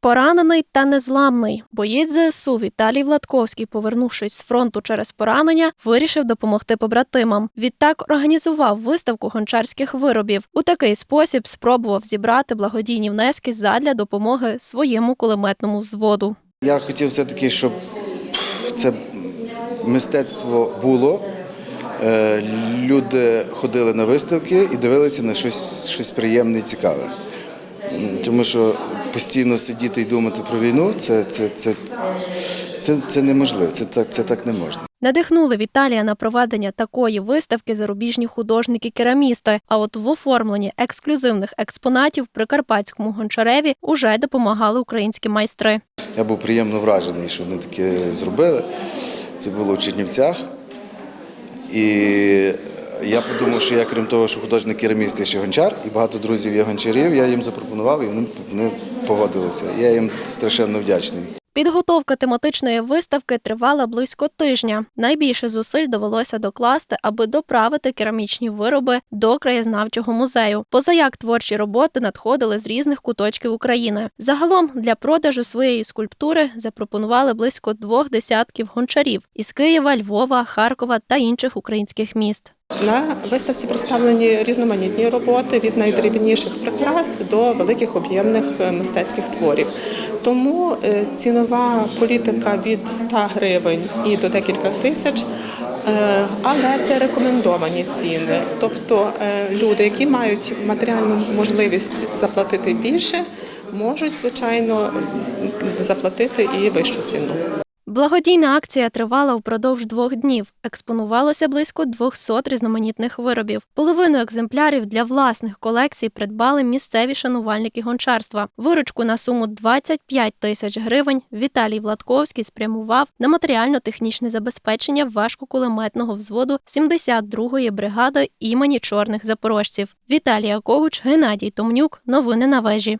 Поранений та незламний боєць ЗСУ Віталій Владковський, повернувшись з фронту через поранення, вирішив допомогти побратимам. Відтак організував виставку гончарських виробів. У такий спосіб спробував зібрати благодійні внески задля допомоги своєму кулеметному взводу. Я хотів все-таки, щоб це мистецтво було. е, Люди ходили на виставки і дивилися на щось, щось приємне і цікаве. Тому що постійно сидіти і думати про війну це, це, це, це, це неможливо, це так, це так не можна. Надихнули Віталія на проведення такої виставки зарубіжні художники-керамісти. А от в оформленні ексклюзивних експонатів при карпатському гончареві уже допомагали українські майстри. Я був приємно вражений, що вони таке зробили. Це було в Чернівцях. І я подумав, що я, крім того, що художник кераміст, ще гончар, і багато друзів є гончарів, я їм запропонував, і вони, вони погодилися. Я їм страшенно вдячний. Підготовка тематичної виставки тривала близько тижня. Найбільше зусиль довелося докласти, аби доправити керамічні вироби до краєзнавчого музею. Позаяк творчі роботи надходили з різних куточків України. Загалом для продажу своєї скульптури запропонували близько двох десятків гончарів із Києва, Львова, Харкова та інших українських міст. На виставці представлені різноманітні роботи від найдрібніших прикрас до великих об'ємних е, мистецьких творів. Тому е, цінова політика від 100 гривень і до декілька тисяч. е, Але це рекомендовані ціни. Тобто люди, які мають матеріальну можливість заплатити більше, можуть звичайно заплатити і вищу ціну. Благодійна акція тривала впродовж двох днів. Експонувалося близько 200 різноманітних виробів. Половину екземплярів для власних колекцій придбали місцеві шанувальники гончарства. Виручку на суму 25 тисяч гривень Віталій Владковський спрямував на матеріально-технічне забезпечення важкокулеметного взводу 72-ї бригади імені чорних запорожців. Віталія Ковуч, Геннадій Томнюк. Новини на вежі.